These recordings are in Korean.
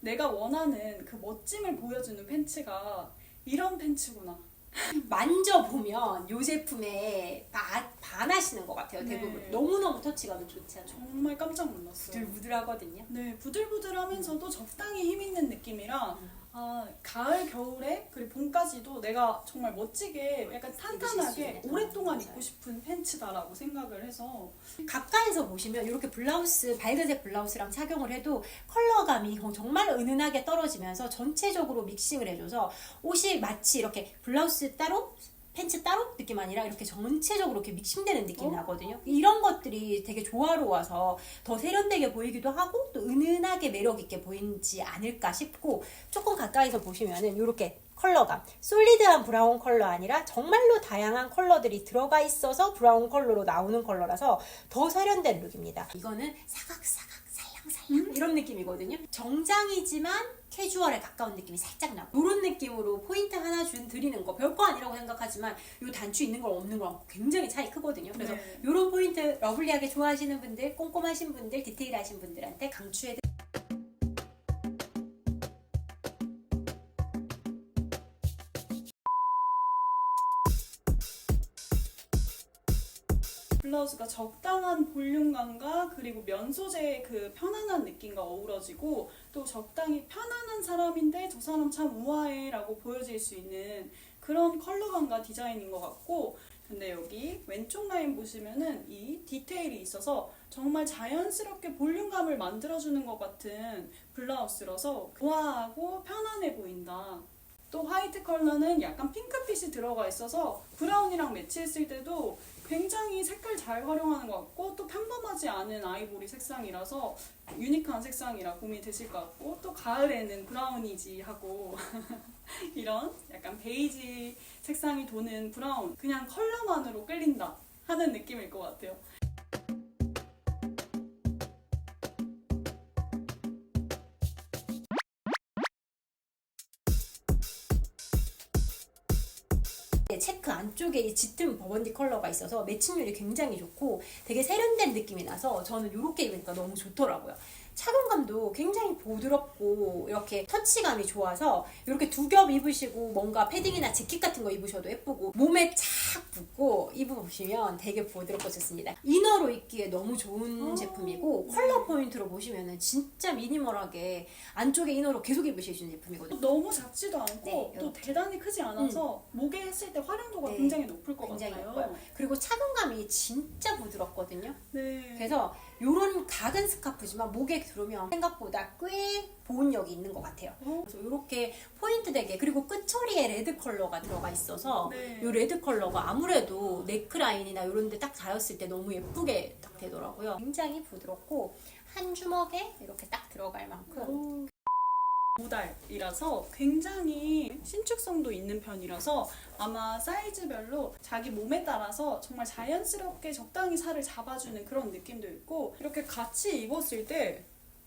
내가 원하는 그 멋짐을 보여주는 팬츠가 이런 팬츠구나. 만져보면 이 제품에 바, 반하시는 것 같아요 대부분 네. 너무너무 터치감이 좋잖아요 정말 깜짝 놀랐어요. 부들부들하거든요 네, 부들부들하면서도 적당히 힘 있는 느낌이라 음. 아, 가을, 겨울에 그리고 봄까지도 내가 정말 멋지게 약간 탄탄하게. 오랫동안 맞아요. 입고 싶은 팬츠다라고 생각을 해서 가까이서 보시면 이렇게 블라우스 밝은색 블라우스랑 착용을 해도 컬러감이 정말 은은하게 떨어지면서 전체적으로 믹싱을 해줘서 옷이 마치 이렇게 블라우스 따로 팬츠 따로 느낌 아니라 이렇게 전체적으로 이렇게 믹싱되는 느낌이 어? 나거든요. 이런 것들이 되게 조화로워서 더 세련되게 보이기도 하고 또 은은하게 매력 있게 보이지 않을까 싶고 조금 가까이서 보시면은 이렇게 컬러감 솔리드한 브라운 컬러 아니라 정말로 다양한 컬러들이 들어가 있어서 브라운 컬러로 나오는 컬러라서 더 세련된 룩입니다. 이거는 사각사각 살랑살랑 이런 느낌이거든요. 정장이지만 캐주얼에 가까운 느낌이 살짝 나고 이런 느낌으로 포인트 하나 준 드리는 거 별거 아니라고 생각하지만 이 단추 있는 걸 없는 거랑 굉장히 차이 크거든요. 그래서 네. 이런 포인트 러블리하게 좋아하시는 분들, 꼼꼼하신 분들, 디테일하신 분들한테 강추해 블라우스가 적당한 볼륨감과 그리고 면 소재의 그 편안한 느낌과 어우러지고 또 적당히 편안한 사람인데 저 사람 참 우아해라고 보여질 수 있는 그런 컬러감과 디자인인 것 같고 근데 여기 왼쪽 라인 보시면은 이 디테일이 있어서 정말 자연스럽게 볼륨감을 만들어주는 것 같은 블라우스라서 우아하고 편안해 보인다. 또 화이트 컬러는 약간 핑크빛이 들어가 있어서 브라운이랑 매치했을 때도 굉장히 색깔 잘 활용하는 것 같고 또 평범하지 않은 아이보리 색상이라서 유니크한 색상이라 고민이 되실 것 같고 또 가을에는 브라운이지 하고 이런 약간 베이지 색상이 도는 브라운 그냥 컬러만으로 끌린다 하는 느낌일 것 같아요. 체크 안쪽에 이 짙은 버번디 컬러가 있어서 매칭률이 굉장히 좋고 되게 세련된 느낌이 나서 저는 이렇게 입으니까 너무 좋더라고요. 착용감도 굉장히 부드럽고 이렇게 터치감이 좋아서 이렇게 두 겹 입으시고 뭔가 패딩이나 재킷 같은 거 입으셔도 예쁘고 몸에 착 붙고 입어보시면 되게 부드럽고 좋습니다. 이너로 입기에 너무 좋은 오. 제품이고 컬러 포인트로 보시면은 진짜 미니멀하게 안쪽에 이너로 계속 입으실 수 있는 제품이거든요. 또 너무 작지도 않고 네, 또 이렇게. 대단히 크지 않아서 목에 했을 때 활용도가 네, 굉장히 높을 것 굉장히 같아요. 예뻐요. 그리고 착용감이 진짜 부드럽거든요. 네. 그래서 이런 작은 스카프지만 목에 두르면 생각보다 꽤 보온력이 있는 것 같아요. 어? 그래서 이렇게 포인트 되게 그리고 끝처리에 레드 컬러가 들어가 있어서 네. 이 레드 컬러가 아무래도 네크라인이나 이런 데 딱 닿았을 때 너무 예쁘게 딱 되더라고요. 굉장히 부드럽고 한 주먹에 이렇게 딱 들어갈 만큼 오. 모달이라서 굉장히 신축성도 있는 편이라서 아마 사이즈별로 자기 몸에 따라서 정말 자연스럽게 적당히 살을 잡아주는 그런 느낌도 있고 이렇게 같이 입었을 때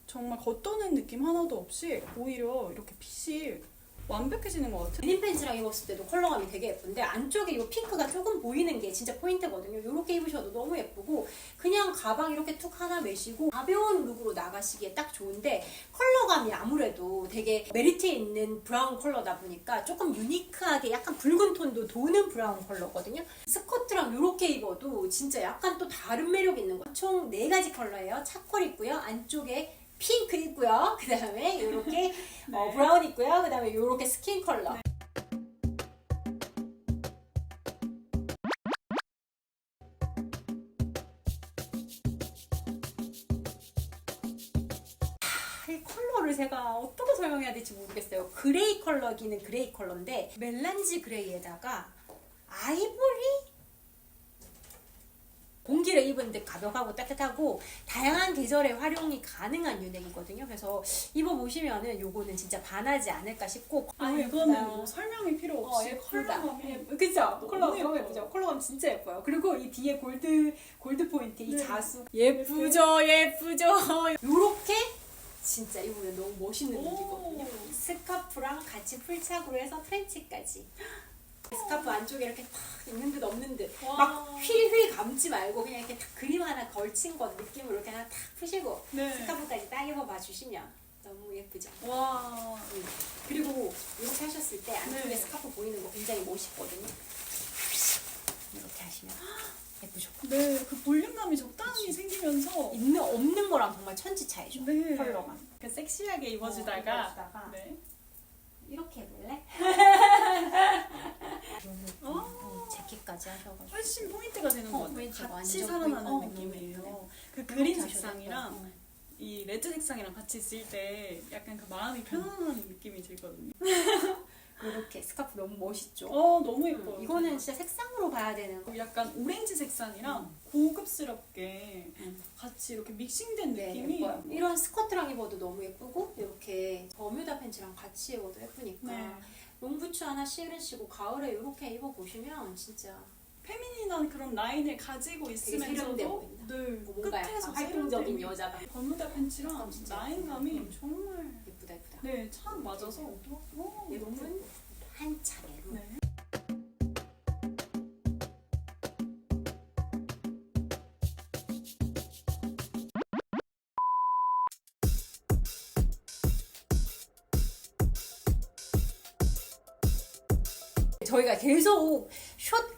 정말 겉도는 느낌 하나도 없이 오히려 이렇게 핏이 완벽해지는 것 같아요. 데님 팬츠랑 입었을 때도 컬러감이 되게 예쁜데 안쪽에 이 핑크가 조금 보이는 게 진짜 포인트거든요. 이렇게 입으셔도 너무 예쁘고 그냥 가방 이렇게 툭 하나 매시고 가벼운 룩으로 나가시기에 딱 좋은데 컬러감이 아무래도 되게 메리트 있는 브라운 컬러다 보니까 조금 유니크하게 약간 붉은 톤도 도는 브라운 컬러거든요. 스커트랑 이렇게 입어도 진짜 약간 또 다른 매력 있는 거. 총네 가지 컬러예요. 차콜 있고요. 안쪽에 핑크 있고요. 그 다음에 이렇게 어, 네. 브라운 있고요. 그 다음에 이렇게 스킨 컬러. 네. 아, 이 컬러를 제가 어떻게 설명해야 될지 모르겠어요. 그레이 컬러기는 그레이 컬러인데 멜란지 그레이에다가 아이보리 공기를 입은 듯 가볍하고 따뜻하고 다양한 계절에 활용이 가능한 유넥이거든요. 그래서 입어보시면은 요거는 진짜 반하지 않을까 싶고 아 너무 이거는. 뭐 설명이 필요 어, 없이 예쁘다. 컬러감이 예쁘- 그쵸? 너무 컬러 너무. 예쁘죠? 컬러감 진짜 예뻐요. 그리고 이 뒤에 골드, 골드 포인트, 이 네. 자수. 예쁘죠? 예쁘죠? 요렇게 진짜 입으면 너무 멋있는 오. 룩이거든요. 스카프랑 같이 풀착으로 해서 프렌치까지. 스카프 안쪽에 이렇게 탁 있는 듯 없는 듯. 와. 막 휠휠 감지 말고 그냥 이렇게 딱 그림 하나 걸친 것 느낌으로 이렇게 하나 탁 푸시고 네. 스카프까지 딱 입어봐 주시면 너무 예쁘죠. 와. 음. 그리고 이렇게 하셨을 때 안쪽에 네. 스카프 보이는 거 굉장히 멋있거든요. 이렇게 하시면 예쁘죠. 네, 그 볼륨감이 적당히 생기면서 있는 없는 거랑 정말 천지 차이죠. 네. 컬러가. 그 섹시하게 어, 입어주다가 입어주다가. 네. 이렇게 해볼래? 어. 음, 재킷까지 하셔가지고. 훨씬 포인트가 되는 어, 것 같아요. 포인트가 같이 완전 살아나는 포인트. 어, 느낌이에요. 너무 그 그린 이렇게 하셔도 색상이랑 예뻐요. 이 레드 색상이랑 같이 있을 때 약간 그 마음이 편안한 느낌이 들거든요. 이렇게 스카프 너무 멋있죠. 어, 너무 예뻐요. 음, 이거는 진짜 색상으로 봐야 되는 거. 약간 오렌지 색상이랑 고급스럽게 음. 같이 이렇게 믹싱된 네, 느낌이 예뻐요. 이런 스커트랑 입어도 너무 예쁘고 이렇게 버뮤다 팬츠랑 같이 입어도 예쁘니까 네. 롱부츠 하나 실으시고 가을에 이렇게 입어보시면 진짜 페미닌한 그런 라인을 가지고 있으면서도 세련돼. 네, 뭔가 약간 끝에서 활동적인 여자가 버뮤다 팬츠랑 색감 진짜 라인감이 예뻐요. 정말 예쁘다 예쁘다. 네, 참 맞아서 오, 너무 예쁜 한 차례로 네. 저희가 계속 숏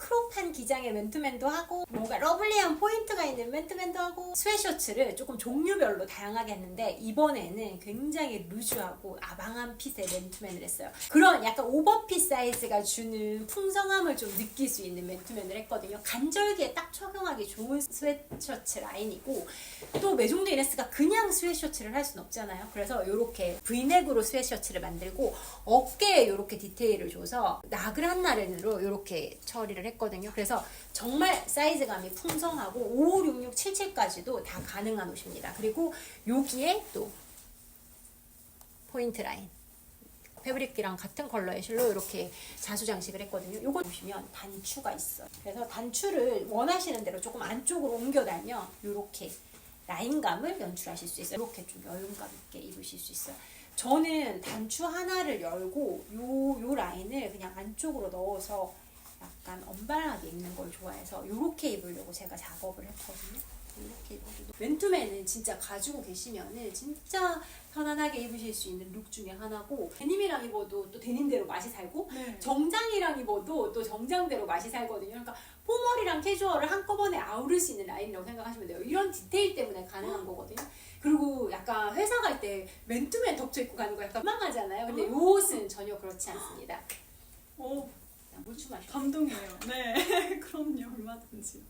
크롭한 기장의 맨투맨도 하고 뭔가 러블리한 포인트가 있는 맨투맨도 하고 스웨셔츠를 조금 종류별로 다양하게 했는데 이번에는 굉장히 루즈하고 아방한 핏의 맨투맨을 했어요. 그런 약간 오버핏 사이즈가 주는 풍성함을 좀 느낄 수 있는 맨투맨을 했거든요. 간절기에 딱 적용하기 좋은 스웨셔츠 라인이고 또 메종드 이네스가 그냥 스웨셔츠를 할 수는 없잖아요. 그래서 이렇게 브이넥으로 스웨셔츠를 만들고 어깨에 이렇게 디테일을 줘서 나그란 나른으로 이렇게 처리를 했 거든요. 그래서 정말 사이즈감이 풍성하고 5, 6, 6, 7, 7까지도 다 가능한 옷입니다. 그리고 여기에 또 포인트 라인. 패브릭이랑 같은 컬러의 실로 이렇게 자수 장식을 했거든요. 이거 보시면 단추가 있어요. 그래서 단추를 원하시는 대로 조금 안쪽으로 옮겨 달면 이렇게 라인감을 연출하실 수 있어요. 이렇게 좀 여유감 있게 입으실 수 있어요. 저는 단추 하나를 열고 요, 요 라인을 그냥 안쪽으로 넣어서 약간 언발하게 입는 걸 좋아해서 이렇게 입으려고 제가 작업을 했거든요. 이렇게 입어도 맨투맨은 진짜 가지고 계시면은 진짜 편안하게 입으실 수 있는 룩 중에 하나고 데님이랑 입어도 또 데님대로 맛이 살고 네. 정장이랑 입어도 또 정장대로 맛이 살거든요. 그러니까 포멀이랑 캐주얼을 한꺼번에 아우를 수 있는 라인이라고 생각하시면 돼요. 이런 디테일 때문에 가능한 거거든요. 그리고 약간 회사 갈 때 맨투맨 덮쳐 입고 가는 거 약간 민망하잖아요. 근데 이 옷은 전혀 그렇지 않습니다. 오, 물좀 마시고. 감동이에요. 네, 그럼요, 얼마든지.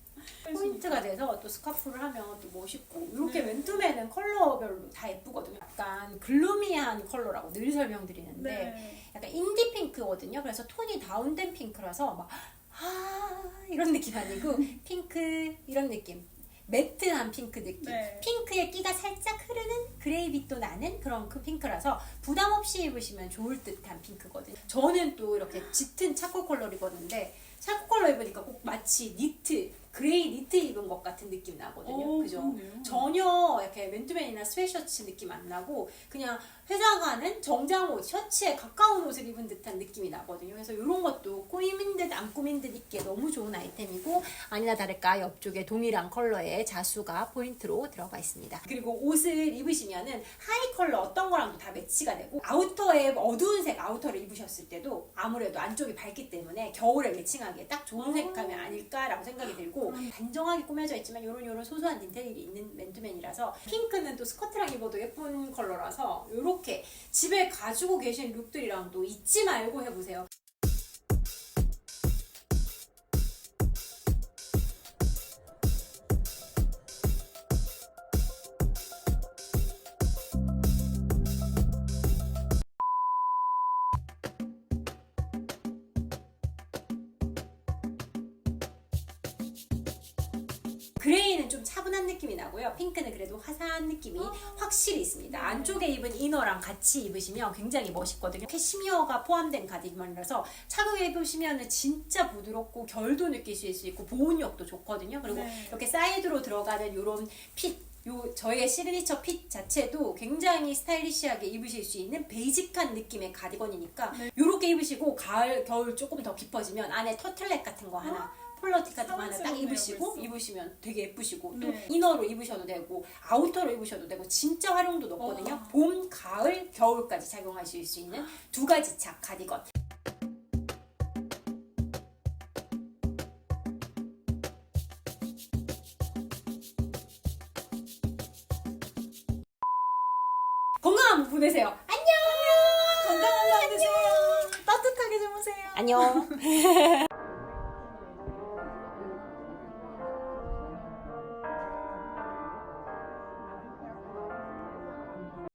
포인트가 돼서 또 스카프를 하면 또 멋있고 이렇게 네. 맨투맨은 컬러별로 다 예쁘거든요. 약간 글루미한 컬러라고 늘 설명드리는데 네. 약간 인디 핑크거든요. 그래서 톤이 다운된 핑크라서 막 아, 이런 느낌 아니고 핑크 이런 느낌. 매트한 핑크 느낌. 네. 핑크의 끼가 살짝 흐르는 그레이빛도 나는 그런 그 핑크라서 부담 없이 입으시면 좋을 듯한 핑크거든요. 저는 또 이렇게 짙은 차콜 컬러를 입었는데 차콜 컬러 입으니까 꼭 마치 니트, 그레이 니트 입은 것 같은 느낌 나거든요. 오, 그죠? 그렇네요. 전혀 이렇게 맨투맨이나 스웨셔츠 느낌 안 나고 그냥 회사 가는 정장 옷, 셔츠에 가까운 옷을 입은 듯한 느낌이 나거든요. 그래서 이런 것도 꾸민 듯 안 꾸민 듯 입기에 너무 좋은 아이템이고 아니나 다를까 옆쪽에 동일한 컬러의 자수가 포인트로 들어가 있습니다. 그리고 옷을 입으시면은 하이 컬러 어떤 거랑도 다 매치가 되고 아우터에 어두운 색 아우터를 입으셨을 때도 아무래도 안쪽이 밝기 때문에 겨울에 매칭하기에 딱 좋은 색감이 아닐까라고 생각이 들고 단정하게 꾸며져 있지만 이런 이런 소소한 디테일이 있는 맨투맨이라서 핑크는 또 스커트랑 입어도 예쁜 컬러라서 이렇게 집에 가지고 계신 룩들이랑도 잊지 말고 해보세요. 느낌이 나고요. 핑크는 그래도 화사한 느낌이 확실히 있습니다. 안쪽에 입은 이너랑 같이 입으시면 굉장히 멋있거든요. 캐시미어가 포함된 가디건이라서 착용해 보시면 진짜 부드럽고 결도 느끼실 수 있고 보온력도 좋거든요. 그리고 네. 이렇게 사이드로 들어가는 이런 핏 요 저희의 시그니처 핏 자체도 굉장히 스타일리시하게 입으실 수 있는 베이직한 느낌의 가디건이니까 네. 요렇게 입으시고 가을 겨울 조금 더 깊어지면 안에 터틀넥 같은 거 하나 같은 거 하나 딱 입으시고. 입으시면 되게 예쁘시고 또 네. 이너로 입으셔도 되고 아우터로 입으셔도 되고 진짜 활용도 높거든요. 와. 봄, 가을, 겨울까지 착용하실 수 있는 두 가지 착 가디건. 건강한 무 보내세요. 안녕. 건강한 밤 되세요. 따뜻하게 주무세요. 안녕.